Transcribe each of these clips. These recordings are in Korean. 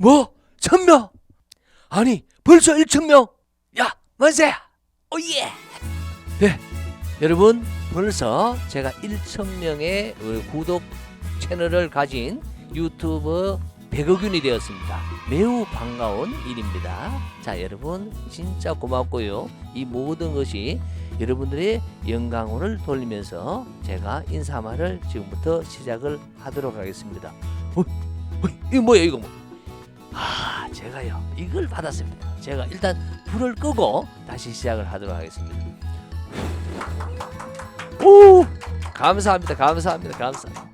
뭐? 천명? 아니 벌써 1천명? 야 만세! 오예! 네 여러분 벌써 제가 1천명의 구독 채널을 가진 유튜버 백억윤이 되었습니다. 매우 반가운 일입니다. 자 여러분 진짜 고맙고요. 이 모든 것이 여러분들의 영광을 돌리면서 제가 인사말을 지금부터 시작을 하도록 하겠습니다. 어, 어, 이거 뭐야 이거 뭐? 이걸 받았습니다. 제가 일단 불을 끄고 다시 시작을 하도록 하겠습니다. 오 감사합니다 감사합니다 감사합니다.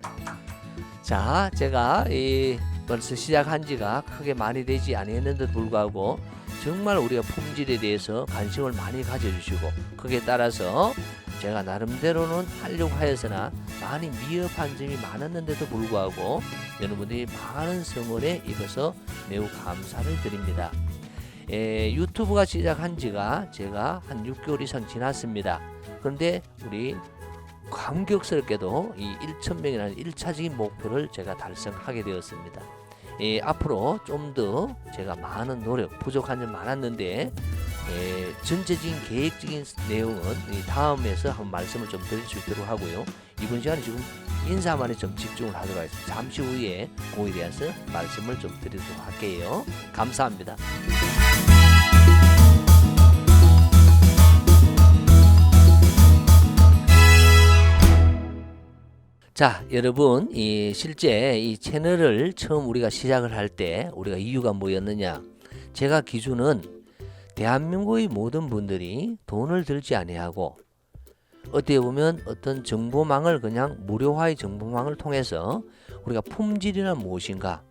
자 제가 이 벌써 시작한 지가 크게 많이 되지 아니했는데도 불구하고 정말 우리가 품질에 대해서 관심을 많이 가져주시고 그에 따라서 제가 나름대로는 하려고 하였으나 많이 미흡한 점이 많았는데도 불구하고 여러분들이 많은 성원에 입어서 매우 감사를 드립니다. 에, 유튜브가 시작한 지가 제가 한 6개월 이상 지났습니다. 그런데 우리 감격스럽게도 이 1,000명이라는 1차적인 목표를 제가 달성하게 되었습니다. 예, 앞으로 좀 더 제가 많은 노력, 부족한 점 많았는데 예, 전체적인 계획적인 내용은 이 다음에서 한 말씀을 좀 드릴 수 있도록 하고요. 이번 시간에 지금 인사만에 좀 집중을 하도록 하겠습니다. 잠시 후에 그에 대해서 말씀을 좀 드리도록 할게요. 감사합니다. 자, 여러분, 이 실제 이 채널을 처음 우리가 시작을 할 때 우리가 이유가 뭐였느냐? 제가 기준은 대한민국의 모든 분들이 돈을 들지 아니하고 어떻게 보면 어떤 정보망을 그냥 무료화의 정보망을 통해서 우리가 품질이란 무엇인가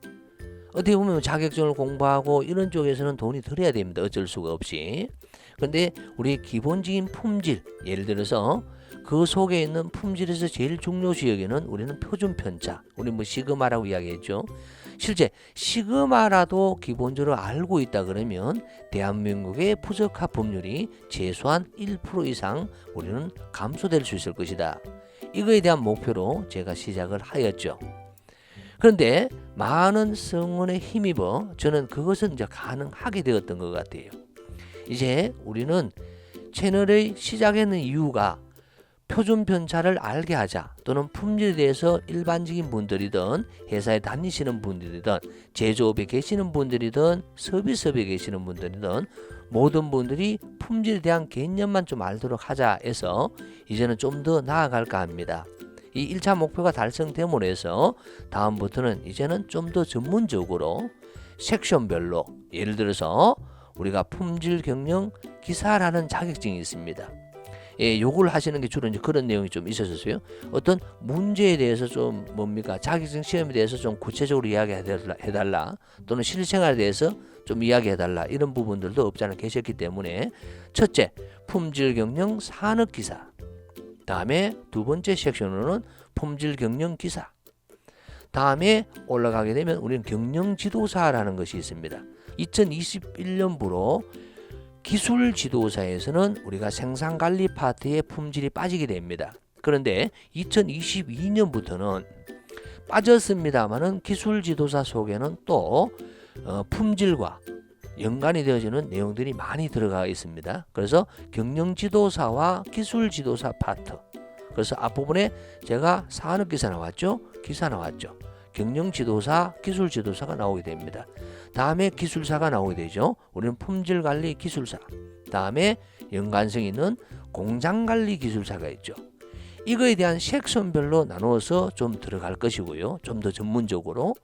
어떻게 보면 자격증을 공부하고 이런 쪽에서는 돈이 들어야 됩니다. 어쩔 수가 없이. 근데 우리 기본적인 품질, 예를 들어서 그 속에 있는 품질에서 제일 중요시 여기는 우리는 표준 편차. 우리 뭐 시그마라고 이야기했죠. 실제 시그마라도 기본적으로 알고 있다 그러면 대한민국의 부적합 법률이 최소한 1% 이상 우리는 감소될 수 있을 것이다. 이거에 대한 목표로 제가 시작을 하였죠. 그런데 많은 성원에 힘입어 저는 그것은 이제 가능하게 되었던 것 같아요. 이제 우리는 채널의 시작하는 이유가 표준 편차를 알게 하자 또는 품질에 대해서 일반적인 분들이든 회사에 다니시는 분들이든 제조업에 계시는 분들이든 서비스업에 계시는 분들이든 모든 분들이 품질에 대한 개념만 좀 알도록 하자 해서 이제는 좀 더 나아갈까 합니다. 이 1차 목표가 달성됨으로 해서 다음부터는 이제는 좀 더 전문적으로 섹션별로 예를 들어서 우리가 품질 경영 기사라는 자격증이 있습니다. 예, 요걸 하시는 게 주로 이제 그런 내용이 좀 있었어요. 어떤 문제에 대해서 좀 뭡니까 자격증 시험에 대해서 좀 구체적으로 이야기해달라 해달라 또는 실생활에 대해서 좀 이야기해달라 이런 부분들도 없지 않아 계셨기 때문에 첫째 품질 경영 산업 기사 다음에 두 번째 섹션으로는 품질 경영 기사 다음에 올라가게 되면 우리는 경영 지도사라는 것이 있습니다. 2021년부로 기술 지도사에서는 우리가 생산 관리 파트의 품질이 빠지게 됩니다. 그런데 2022년부터는 빠졌습니다만은 기술 지도사 속에는 또 어, 품질과 연관이 되어지는 내용들이 많이 들어가 있습니다. 그래서 경영 지도사와 기술 지도사 파트. 그래서 앞부분에 제가 산업 기사 나왔죠? 기사 나왔죠? 경영 지도사, 기술 지도사가 나오게 됩니다. 다음에 기술사가 나오게 되죠. 우리는 품질 관리 기술사. 다음에 연관성 있는 공장 관리 기술사가 있죠. 이거에 대한 섹션별로 나누어서 좀 들어갈 것이고요. 좀 더 전문적으로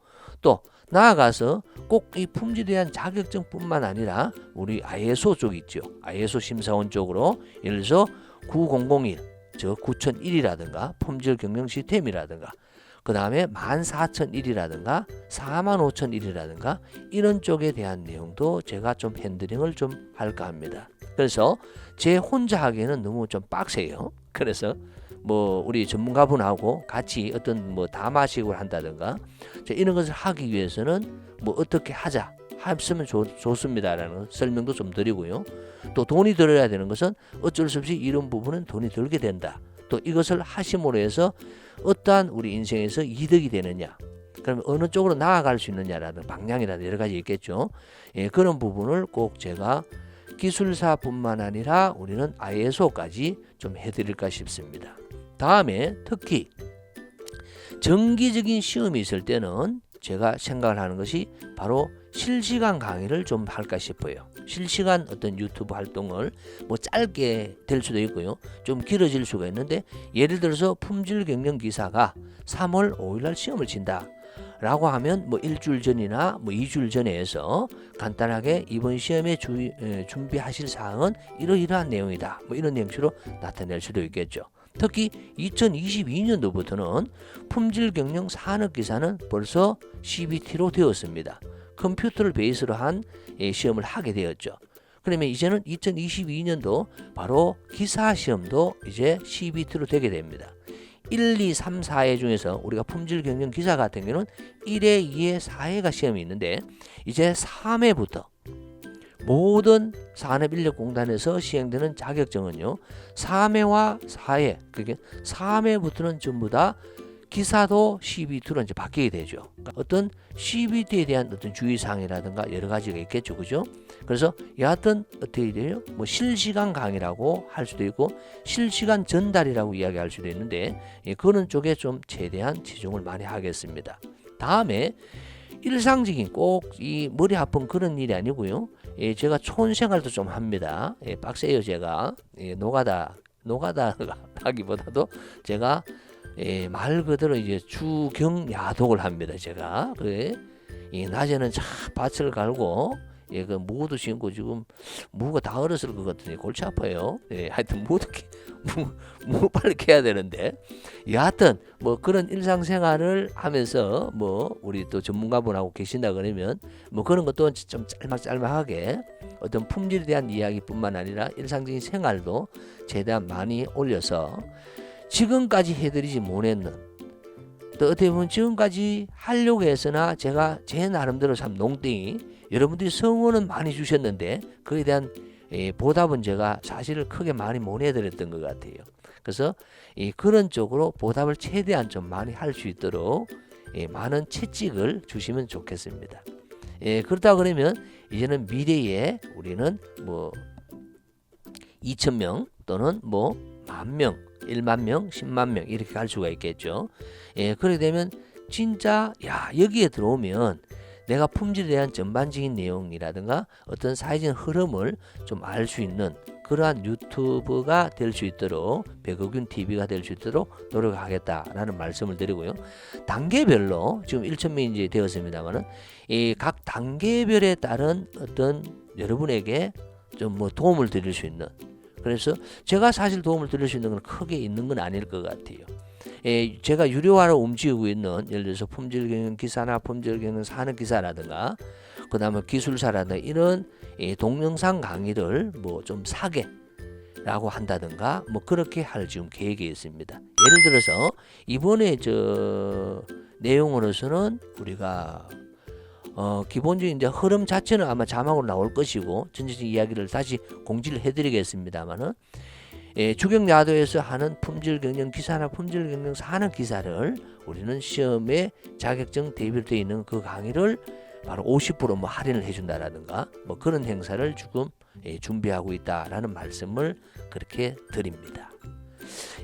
또 나아가서 꼭 이 품질에 대한 자격증뿐만 아니라 우리 ISO 쪽 있죠. ISO 심사원 쪽으로 예를 들어서 9001, 저 9001이라든가 품질 경영 시스템이라든가 그 다음에 14,001이라든가 45,001이라든가 이런 쪽에 대한 내용도 제가 좀 핸들링을 좀 할까 합니다. 그래서 제 혼자 하기에는 너무 좀 빡세요. 그래서 뭐 우리 전문가분하고 같이 어떤 뭐 다마식을 한다든가 이런 것을 하기 위해서는 뭐 어떻게 하자 했으면 좋, 좋습니다라는 설명도 좀 드리고요. 또 돈이 들어야 되는 것은 어쩔 수 없이 이런 부분은 돈이 들게 된다. 또 이것을 하심으로 해서 어떠한 우리 인생에서 이득이 되느냐 그러면 어느 쪽으로 나아갈 수 있느냐라는 방향이라든 여러 가지 있겠죠. 예, 그런 부분을 꼭 제가 기술사뿐만 아니라 우리는 ISO까지 좀 해드릴까 싶습니다. 다음에 특히 정기적인 시험이 있을 때는 제가 생각을 하는 것이 바로 실시간 강의를 좀 할까 싶어요. 실시간 어떤 유튜브 활동을 뭐 짧게 될 수도 있고요. 좀 길어질 수가 있는데 예를 들어서 품질 경영 기사가 3월 5일 날 시험을 친다. 라고 하면 뭐 일주일 전이나 뭐 2주일 전에 해서 간단하게 이번 시험에 주, 에, 준비하실 사항은 이러이러한 내용이다. 뭐 이런 형식으로 나타낼 수도 있겠죠. 특히 2022년도부터는 품질 경영 산업 기사는 벌써 CBT로 되었습니다. 컴퓨터를 베이스로 한 예, 시험을 하게 되었죠. 그러면 이제는 2022년도 바로 기사 시험도 이제 CBT로 되게 됩니다. 1, 2, 3, 4회 중에서 우리가 품질 경영 기사 같은 경우는 1회, 2회, 4회가 시험이 있는데 이제 3회부터 모든 산업인력공단에서 시행되는 자격증은요. 3회와 4회, 그게 3회부터는 전부 다 기사도 CBT로 이제 바뀌게 되죠. 그러니까 어떤 CBT에 대한 어떤 주의사항이라든가 여러 가지가 있겠죠, 그죠? 그래서 여하튼 어떻게 돼요? 뭐 실시간 강의라고 할 수도 있고 실시간 전달이라고 이야기할 수도 있는데 예, 그런 쪽에 좀 최대한 치중을 많이 하겠습니다. 다음에 일상적인 꼭 이 머리 아픈 그런 일이 아니고요. 예, 제가 촌 생활도 좀 합니다. 예, 빡세요 제가 예, 노가다 노가다 하기보다도 제가 예, 말 그대로 이제 주경야독을 합니다. 제가 그래 이 낮에는 차 밭을 갈고 예, 그 무도 심고 지금 무가 다 얼었을 것 같으니 골치 아파요. 예, 하여튼 무도 캐, 무, 무 빨리 캐야 되는데 여하튼 뭐 그런 일상생활을 하면서 뭐 우리 또 전문가분하고 계신다 그러면 뭐 그런 것도 좀 짤막짤막하게 어떤 품질에 대한 이야기뿐만 아니라 일상적인 생활도 최대한 많이 올려서 지금까지 해드리지 못했는 또 어떻게 보면 지금까지 하려고 해서나 제가 제 나름대로 참 농땡이 여러분들이 성원은 많이 주셨는데 그에 대한 예, 보답은 제가 사실을 크게 많이 못 해드렸던 것 같아요. 그래서 이 그런 쪽으로 보답을 최대한 좀 많이 할 수 있도록 예, 많은 채찍을 주시면 좋겠습니다. 예, 그렇다 그러면 이제는 미래에 우리는 뭐 2천 명 또는 뭐 만 명, 1만 명, 10만 명 이렇게 갈 수가 있겠죠. 예, 그렇게 되면 진짜 야 여기에 들어오면 내가 품질에 대한 전반적인 내용이라든가 어떤 사회적인 흐름을 좀 알 수 있는 그러한 유튜브가 될 수 있도록 백어균 TV가 될 수 있도록 노력하겠다라는 말씀을 드리고요. 단계별로 지금 1천 명이 이제 되었습니다만은 이 각 단계별에 따른 어떤 여러분에게 좀 뭐 도움을 드릴 수 있는 그래서 제가 사실 도움을 드릴 수 있는 건 크게 있는 건 아닐 것 같아요. 예, 제가 유료화로 움직이고 있는 예를 들어서 품질 경영 기사나 품질 경영 산업 기사라든가 그다음에 기술사라든가 이런 예, 동영상 강의를 뭐 좀 사게 라고 한다든가 뭐 그렇게 할 지금 계획이 있습니다. 예를 들어서 이번에 저 내용으로서는 우리가 어 기본적인 이제 흐름 자체는 아마 자막으로 나올 것이고 전체적인 이야기를 다시 공지를 해드리겠습니다만은 예, 주경야도에서 하는 품질 경영 기사나 품질 경영 산업 기사를 우리는 시험에 자격증 대비되어 있는 그 강의를 바로 50%뭐 할인을 해준다라든가 뭐 그런 행사를 지금 예, 준비하고 있다라는 말씀을 그렇게 드립니다.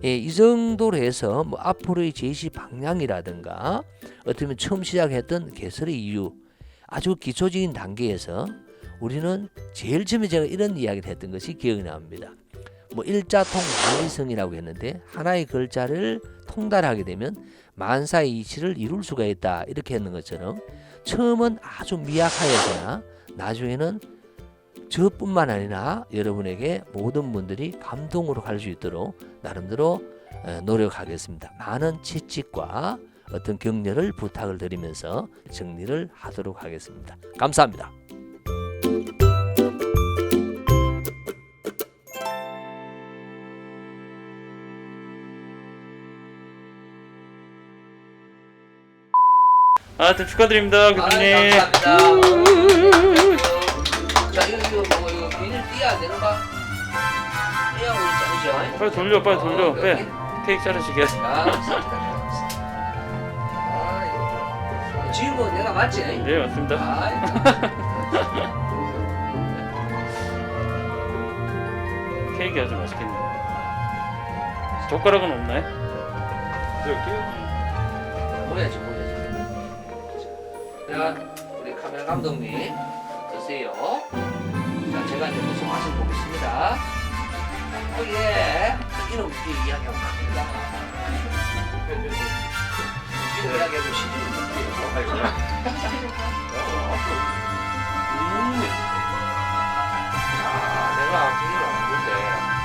예, 이 정도로 해서 뭐 앞으로의 제시 방향이라든가 어쩌면 처음 시작했던 개설의 이유 아주 기초적인 단계에서 우리는 제일 처음에 제가 이런 이야기를 했던 것이 기억이 납니다. 뭐 일자통 만리성이라고 했는데 하나의 글자를 통달하게 되면 만사의 이치를 이룰 수가 있다 이렇게 했는 것처럼 처음은 아주 미약하여서나 나중에는 저뿐만 아니라 여러분에게 모든 분들이 감동으로 갈 수 있도록 나름대로 에, 노력하겠습니다. 많은 채찍과 어떤 격려를 부탁을 드리면서 정리를 하도록 하겠습니다. 감사합니다. 아, 또 축하드립니다, 교수님. 감사합니다. 자, 이거 이거 뭐 이거 비닐 띄어야 되는 거? 띄어고 있잖아요. 빨리 돌려, 빨리 돌려. 어, 빼. 케이크 자르시게. 아, 진짜. 아, 이거. 지금 뭐 내가 맞지? 네 맞습니다. 아이, 케이크 아주 맛있겠네요. 젓가락은 없나요? 모야지 모야지. 자, 우리 카메라 감독님 드세요. 자, 제가 이제 무슨 맛을 보겠습니다. 어, 예. 이놈 이 이야기하면 갑니다. 이거 이야기하면 시 음. 아, 내가 앞뒤를 안 보는데.